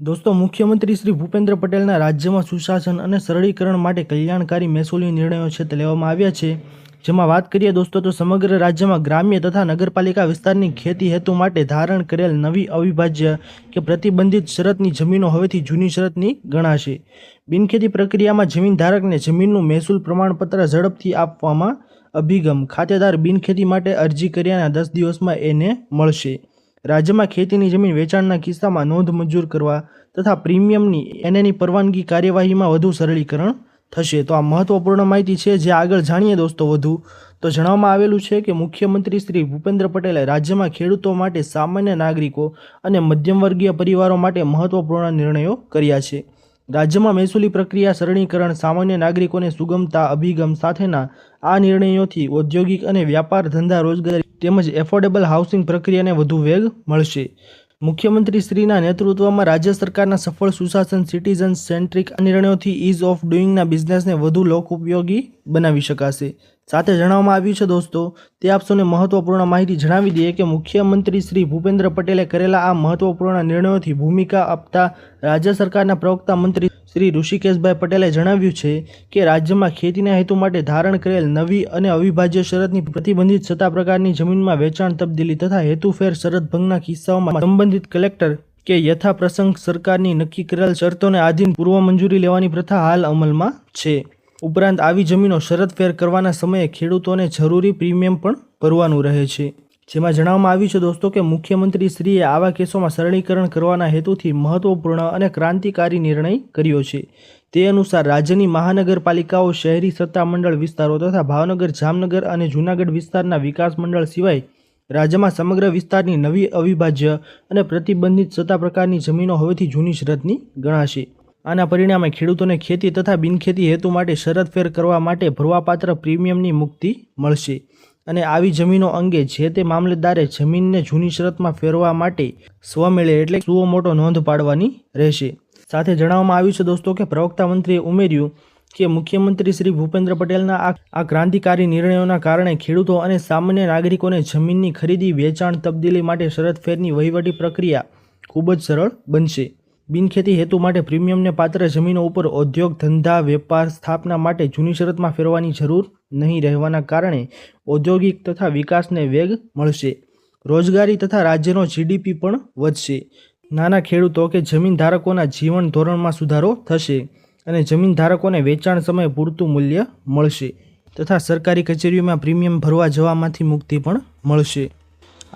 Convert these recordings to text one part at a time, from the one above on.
દોસ્તો, મુખ્યમંત્રી શ્રી ભૂપેન્દ્ર પટેલના રાજ્યમાં સુશાસન અને સરળીકરણ માટે કલ્યાણકારી મહેસૂલી નિર્ણયો છે તે લેવામાં આવ્યા છે. જેમાં વાત કરીએ દોસ્તો, તો સમગ્ર રાજ્યમાં ગ્રામ્ય તથા નગરપાલિકા વિસ્તારની ખેતી હેતુ માટે ધારણ કરેલ નવી અવિભાજ્ય કે પ્રતિબંધિત શરતની જમીનો હવેથી જૂની શરતની ગણાશે. બિનખેતી પ્રક્રિયામાં જમીન ધારકને જમીનનું મહેસૂલ પ્રમાણપત્ર ઝડપથી આપવામાં અભિગમ. ખાતેદાર બિનખેતી માટે અરજી કર્યાના દસ દિવસમાં એને મળશે. રાજ્યમાં ખેતીની જમીન વેચાણના કિસ્સામાં નોંધ મંજૂર કરવા તથા પ્રીમિયમની એનેની પરવાનગી કાર્યવાહીમાં વધુ સરળીકરણ થશે. તો આ મહત્વપૂર્ણ માહિતી છે, જે આગળ જાણીએ દોસ્તો વધુ. તો જણાવવામાં આવેલું છે કે મુખ્યમંત્રી શ્રી ભૂપેન્દ્ર પટેલે રાજ્યમાં ખેડૂતો માટે સામાન્ય નાગરિકો અને મધ્યમવર્ગીય પરિવારો માટે મહત્વપૂર્ણ નિર્ણયો કર્યા છે. રાજ્યમાં મહેસૂલી પ્રક્રિયા સરળીકરણ, સામાન્ય નાગરિકોને સુગમતા અભિગમ સાથેના આ નિર્ણયોથી ઔદ્યોગિક અને વ્યાપાર ધંધા રોજગારી તેમજ એફોર્ડેબલ હાઉસિંગ પ્રક્રિયાને વધુ વેગ મળશે. મુખ્યમંત્રી શ્રીના નેતૃત્વમાં રાજ્ય સરકારના સફળ સુશાસન સિટીઝન સેન્ટ્રિક નિર્ણયોથી ઇઝ ઓફ ડુઈંગના બિઝનેસને વધુ લોક ઉપયોગી બનાવી શકાશે. સાથે જણાવવામાં આવ્યું છે, દોસ્તો, તે આપ સૌને મહત્વપૂર્ણ માહિતી જણાવી દઈએ કે મુખ્યમંત્રી શ્રી ભૂપેન્દ્ર પટેલે કરેલા આ મહત્વપૂર્ણ નિર્ણયોથી ભૂમિકા આપતા રાજ્ય સરકારના પ્રવક્તા મંત્રી શ્રી ઋષિકેશભાઈ પટેલે જણાવ્યું છે કે રાજ્યમાં ખેતીના હેતુ માટે ધારણ કરેલ નવી અને અવિભાજ્ય શરતની પ્રતિબંધિત સત્તા પ્રકારની જમીનમાં વેચાણ તબદીલી તથા હેતુફેર શરત ભંગના કિસ્સાઓમાં સંબંધિત કલેક્ટર કે યથાપ્રસંગ સરકારની નક્કી કરેલ શરતોને આધીન પૂર્વ મંજૂરી લેવાની પ્રથા હાલ અમલમાં છે. ઉપરાંત આવી જમીનો શરતફેર કરવાના સમયે ખેડૂતોને જરૂરી પ્રીમિયમ પણ ભરવાનું રહે છે. જેમાં જણાવવામાં આવ્યું છે, દોસ્તો, કે મુખ્યમંત્રી શ્રીએ આવા કેસોમાં સરળીકરણ કરવાના હેતુથી મહત્વપૂર્ણ અને ક્રાંતિકારી નિર્ણય કર્યો છે. તે અનુસાર રાજ્યની મહાનગરપાલિકાઓ, શહેરી સત્તામંડળ વિસ્તારો તથા ભાવનગર, જામનગર અને જૂનાગઢ વિસ્તારના વિકાસ મંડળ સિવાય રાજ્યમાં સમગ્ર વિસ્તારની નવી અવિભાજ્ય અને પ્રતિબંધિત સત્તા પ્રકારની જમીનો હવેથી જૂની શરતની ગણાશે. આના પરિણામે ખેડૂતોને ખેતી તથા બિનખેતી હેતુ માટે શરતફેર કરવા માટે ભરવાપાત્ર પ્રીમિયમની મુક્તિ મળશે. અને આવી જમીનો અંગે જે તે મામલતદારે જમીનને જૂની શરતમાં ફેરવા માટે સ્વમેળે એટલે સુઓ મોટો નોંધ પાડવાની રહેશે. સાથે જણાવવામાં આવ્યું છે દોસ્તો કે પ્રવક્તા મંત્રીએ ઉમેર્યું કે મુખ્યમંત્રી શ્રી ભૂપેન્દ્ર પટેલના આ ક્રાંતિકારી નિર્ણયોના કારણે ખેડૂતો અને સામાન્ય નાગરિકોને જમીનની ખરીદી, વેચાણ, તબદીલી માટે શરતફેરની વહીવટી પ્રક્રિયા ખૂબ જ સરળ બનશે. બિનખેતી હેતુ માટે પ્રીમિયમને પાત્ર જમીનો ઉપર ઉદ્યોગ, ધંધા, વેપાર સ્થાપના માટે જૂની શરતમાં ફેરવાની જરૂર નહીં રહેવાના કારણે ઔદ્યોગિક તથા વિકાસને વેગ મળશે. રોજગારી તથા રાજ્યનો જીડીપી પણ વધશે. નાના ખેડૂતો કે જમીન ધારકોના જીવન ધોરણમાં સુધારો થશે અને જમીન ધારકોને વેચાણ સમયે પૂરતું મૂલ્ય મળશે તથા સરકારી કચેરીઓમાં પ્રીમિયમ ભરવા જવામાંથી મુક્તિ પણ મળશે.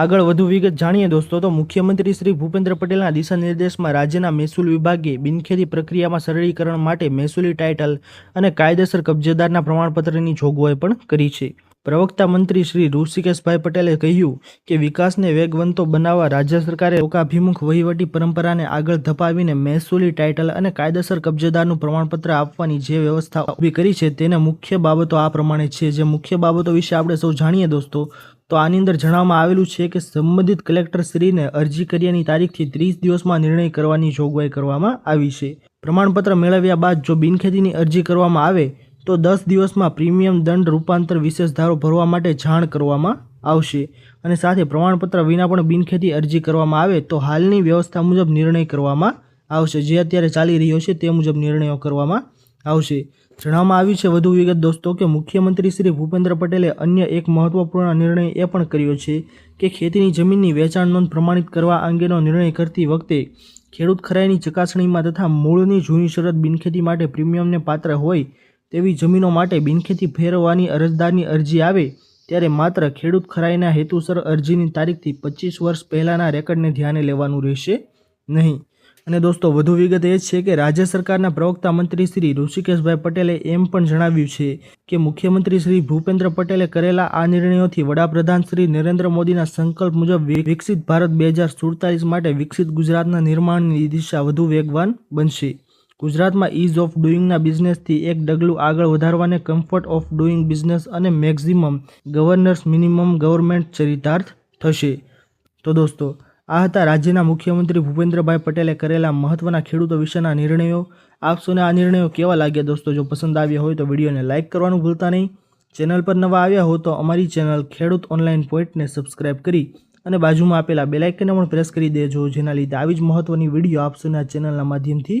આગળ વધુ વિગત જાણીએ દોસ્તો, તો મુખ્યમંત્રી શ્રી ભૂપેન્દ્ર પટેલના દિશા નિર્દેશમાં રાજ્યના મહેસૂલ વિભાગે બિનખેતી પ્રક્રિયામાં સરળીકરણ માટે મહેસૂલી ટાઇટલ અને કાયદેસર કબજેદારના પ્રમાણપત્રની જોગવાઈ પણ કરી છે. પ્રવક્તા મંત્રી શ્રી ઋષિકેશભાઈ પટેલે કહ્યું કે વિકાસને વેગવંતો બનાવવા રાજ્ય સરકારે લોકાભિમુખ વહીવટી પરંપરાને આગળ ધપાવીને મહેસૂલી ટાઇટલ અને કાયદેસર કબજેદારનું પ્રમાણપત્ર આપવાની જે વ્યવસ્થા ઊભી કરી છે તેને મુખ્ય બાબતો આ પ્રમાણે છે. જે મુખ્ય બાબતો વિશે આપણે સૌ જાણીએ દોસ્તો, તો આની અંદર જણાવવામાં આવેલું છે કે સંબંધિત કલેક્ટર શ્રીને અરજી કર્યાની તારીખથી ત્રીસ દિવસમાં નિર્ણય કરવાની જોગવાઈ કરવામાં આવી છે. પ્રમાણપત્ર મેળવ્યા બાદ જો બિનખેતીની અરજી કરવામાં આવે તો દસ દિવસમાં પ્રીમિયમ દંડ રૂપાંતર વિશેષ ધારો ભરવા માટે જાણ કરવામાં આવશે. અને સાથે પ્રમાણપત્ર વિના પણ બિનખેતી અરજી કરવામાં આવે તો હાલની વ્યવસ્થા મુજબ નિર્ણય કરવામાં આવશે. જે અત્યારે ચાલી રહ્યો છે તે મુજબ નિર્ણયો કરવામાં આવશે. જણાવવામાં આવ્યું છે વધુ વિગત દોસ્તો કે મુખ્યમંત્રી શ્રી ભૂપેન્દ્ર પટેલે અન્ય એક મહત્વપૂર્ણ નિર્ણય એ પણ કર્યો છે કે ખેતીની જમીનની વેચાણ નોંધ પ્રમાણિત કરવા અંગેનો નિર્ણય કરતી વખતે ખેડૂત ખરાઈની ચકાસણીમાં તથા મૂળની જૂની શરત બિનખેતી માટે પ્રીમિયમને પાત્ર હોય તેવી જમીનો માટે બિનખેતી ફેરવવાની અરજદારની અરજી આવે, ત્યારે માત્ર ખેડૂત ખરાઈના હેતુસર અરજીની તારીખથી પચીસ વર્ષ પહેલાંના રેકર્ડને ધ્યાને લેવાનું રહેશે નહીં. અને દોસ્તો, વધુ વિગત એ છે કે રાજ્ય સરકારના પ્રવક્તા મંત્રી શ્રી ઋષિકેશભાઈ પટેલે એમ પણ જણાવ્યું છે કે મુખ્યમંત્રી શ્રી ભૂપેન્દ્ર પટેલે કરેલા આ નિર્ણયોથી વડાપ્રધાન શ્રી નરેન્દ્ર મોદીના સંકલ્પ મુજબ વિકસિત ભારત બે હજાર સુડતાલીસ માટે વિકસિત ગુજરાતના નિર્માણની દિશા વધુ વેગવાન બનશે. ગુજરાતમાં ઇઝ ઓફ ડુઈંગના બિઝનેસથી એક ડગલું આગળ વધારવાને કમ્ફર્ટ ઓફ ડુઈંગ બિઝનેસ અને મેક્ઝિમમ ગવર્નર્સ મિનિમમ ગવર્મેન્ટ ચરિતાર્થ થશે. તો દોસ્તો, આ હતા રાજ્યના મુખ્યમંત્રી ભૂપેન્દ્રભાઈ પટેલે કરેલા મહત્વના ખેડૂતો વિશેના નિર્ણયો. આપસોને આ નિર્ણયો કેવા લાગ્યા દોસ્તો? જો પસંદ આવ્યા હોય તો વિડીયોને લાઇક કરવાનું ભૂલતા નહીં. ચેનલ પર નવા આવ્યા હો તો અમારી ચેનલ ખેડૂત ઓનલાઈન પોઈન્ટને સબસ્ક્રાઇબ કરી અને બાજુમાં આપેલા બેલાઇકનને પણ પ્રેસ કરી દેજો. જેના લીધે આવી જ મહત્ત્વની વીડિયો આપશોને આ ચેનલના માધ્યમથી